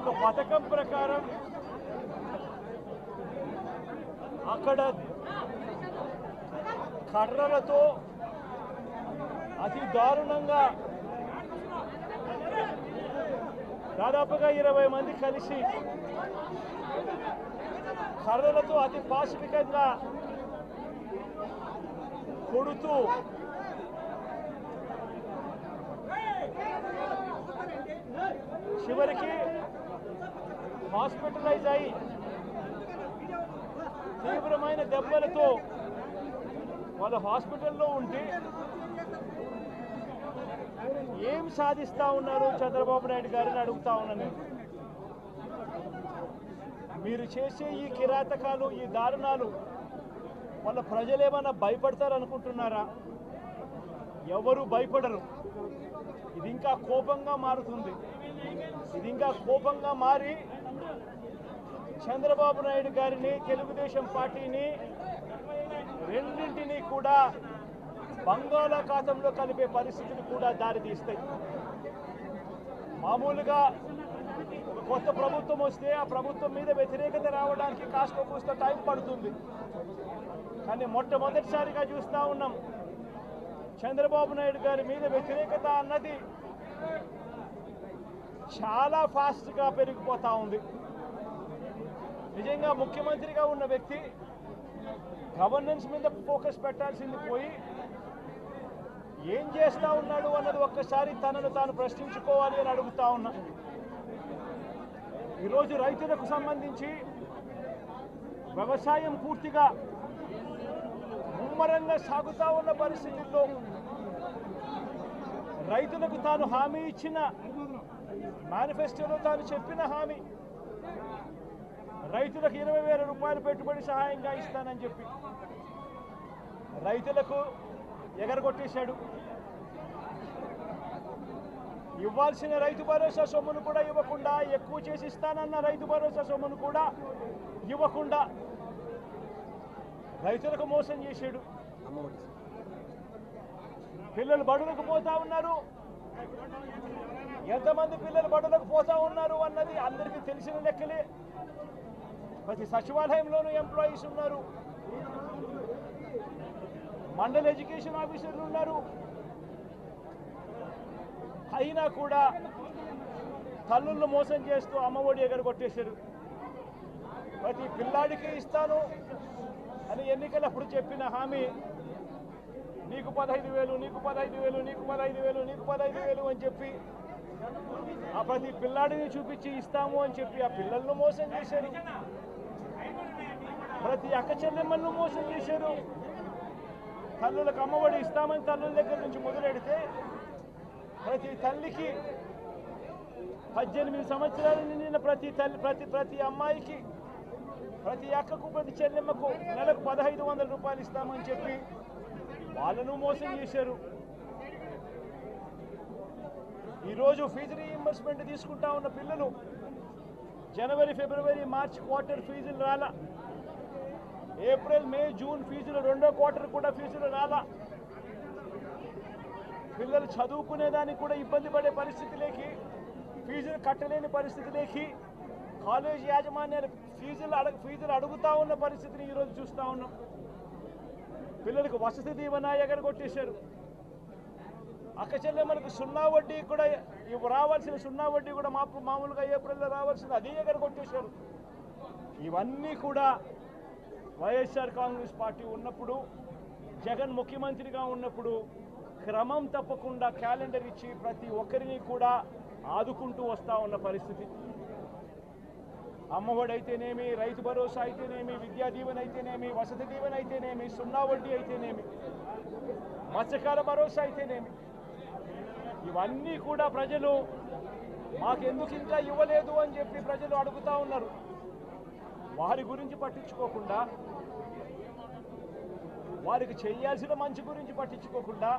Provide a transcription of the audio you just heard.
ఒక పథకం ప్రకారం అక్కడ కర్రలతో అతి దారుణంగా దాదాపుగా ఇరవై మంది కలిసి కర్రలతో అతి పాశవికంగా కొడుతూ చివరికి హాస్పిటలైజ్ అయి తీవ్రమైన దెబ్బలతో వాళ్ళు హాస్పిటల్లో ఉంటే ఏం సాధిస్తా ఉన్నారు చంద్రబాబు నాయుడు గారిని అడుగుతా ఉన్నాను మీరు చేసే ఈ కిరాతకాలు ఈ దారుణాలు వాళ్ళ ప్రజలు ఏమైనా భయపడతారు అనుకుంటున్నారా ఎవరు భయపడరు. ఇది ఇంకా కోపంగా మారుతుంది. ఇది ఇంకా కోపంగా మారి చంద్రబాబు నాయుడు గారిని తెలుగుదేశం పార్టీని రెండింటినీ కూడా బంగాళాఖాతంలో కలిపే పరిస్థితులు కూడా దారితీస్తాయి మామూలుగా ఒక కొత్త ప్రభుత్వం వస్తే ఆ ప్రభుత్వం మీద వ్యతిరేకత రావడానికి కాస్త కూస్త టైం పడుతుంది. కానీ మొట్టమొదటిసారిగా చూస్తూ ఉన్నాం. చంద్రబాబు నాయుడు గారి మీద వ్యతిరేకత అన్నది చాలా ఫాస్ట్గా పెరిగిపోతూ ఉంది. నిజంగా ముఖ్యమంత్రిగా ఉన్న వ్యక్తి గవర్నెన్స్ మీద ఫోకస్ పెట్టాల్సింది పోయి ఏం చేస్తా ఉన్నాడు అన్నది ఒక్కసారి తనను తాను ప్రశ్నించుకోవాలి అని అడుగుతా ఉన్నా. ఈరోజు రైతులకు సంబంధించి వ్యవసాయం పూర్తిగా ముమ్మరంగా సాగుతా ఉన్న పరిస్థితుల్లో రైతులకు తాను హామీ ఇచ్చిన మేనిఫెస్టోలో తాను చెప్పిన హామీ రైతులకు ఇరవై వేల రూపాయలు పెట్టుబడి సహాయంగా ఇస్తానని చెప్పి రైతులకు ఎగరగొట్టేశాడు. ఇవ్వాల్సిన రైతు భరోసా సొమ్మును కూడా ఇవ్వకుండా ఎక్కువ చేసి ఇస్తానన్న రైతు భరోసా సొమ్మును కూడా ఇవ్వకుండా రైతులకు మోసం చేశాడు. పిల్లలు బడులకు పోతా ఉన్నారు. ఎంతమంది పిల్లలు బడులకు పోతా ఉన్నారు అన్నది అందరికీ తెలిసిన లెక్కలే. ప్రతి సచివాలయంలోనూ ఎంప్లాయీస్ ఉన్నారు. మండల ఎడ్యుకేషన్ ఆఫీసర్లు ఉన్నారు. అయినా కూడా తల్లులను మోసం చేస్తూ అమ్మఒడి ఎగరగొట్టేశారు. ప్రతి పిల్లాడికి ఇస్తాను. అని ఎన్నికలప్పుడు చెప్పిన హామీ నీకు పదహైదు వేలు నీకు పదహైదు వేలు నీకు పదహైదు వేలు నీకు పదహైదు వేలు అని చెప్పి ఆ ప్రతి పిల్లాడిని చూపించి ఇస్తాము అని చెప్పి ఆ పిల్లలను మోసం చేశారు. ప్రతి అక్క చెల్లెమ్మలను మోసం చేశారు. తల్లులకు అమ్మఒడి ఇస్తామని తల్లుల దగ్గర నుంచి మొదలెడితే ప్రతి తల్లికి పద్దెనిమిది సంవత్సరాలు నిండిన ప్రతి తల్లి ప్రతి ప్రతి అమ్మాయికి ప్రతి అక్కకు ప్రతి చెల్లెమ్మకు నెలకు పదహైదు వందల రూపాయలు ఇస్తామని చెప్పి వాళ్ళను మోసం చేశారు. ఈరోజు ఫీజు రీఇంబర్స్మెంట్ తీసుకుంటా ఉన్న పిల్లలు జనవరి ఫిబ్రవరి మార్చ్ క్వార్టర్ ఫీజులు రాలా. ఏప్రిల్ మే జూన్ ఫీజులు రెండో క్వార్టర్ కూడా ఫీజులు రాలా. పిల్లలు చదువుకునేదానికి కూడా ఇబ్బంది పడే పరిస్థితిలోకి ఫీజులు కట్టలేని పరిస్థితిలోకి కాలేజీ యాజమాన్యాలు ఫీజులు అడగ ఫీజులు అడుగుతా ఉన్న పరిస్థితిని ఈరోజు చూస్తూ ఉన్నాం. పిల్లలకు వసతి దీవెన ఎగరగొట్టేశారు అక్కచెల్లె మనకు సున్నా వడ్డీ కూడా ఇవి రావాల్సిన సున్నా వడ్డీ కూడా మాపు మామూలుగా ఏప్రిల్లో రావాల్సింది అది ఎగరగొట్టేశారు ఇవన్నీ కూడా వైఎస్ఆర్ కాంగ్రెస్ పార్టీ ఉన్నప్పుడు జగన్ ముఖ్యమంత్రిగా ఉన్నప్పుడు క్రమం తప్పకుండా క్యాలెండర్ ఇచ్చి ప్రతి ఒక్కరిని కూడా ఆదుకుంటూ వస్తూ ఉన్న పరిస్థితి. అమ్మఒడి అయితేనేమి రైతు భరోసా అయితేనేమి విద్యా దీవెన అయితేనేమి వసతి దీవెన అయితేనేమి సున్నా వడ్డీ అయితేనేమి మత్స్యకాల భరోసా అయితేనేమి. ఇవన్నీ కూడా ప్రజలు మాకెందుకు ఇంకా ఇవ్వలేదు అని చెప్పి ప్రజలు అడుగుతా ఉన్నారు. వారి గురించి పట్టించుకోకుండా వారికి చేయాల్సిన మంచి గురించి పట్టించుకోకుండా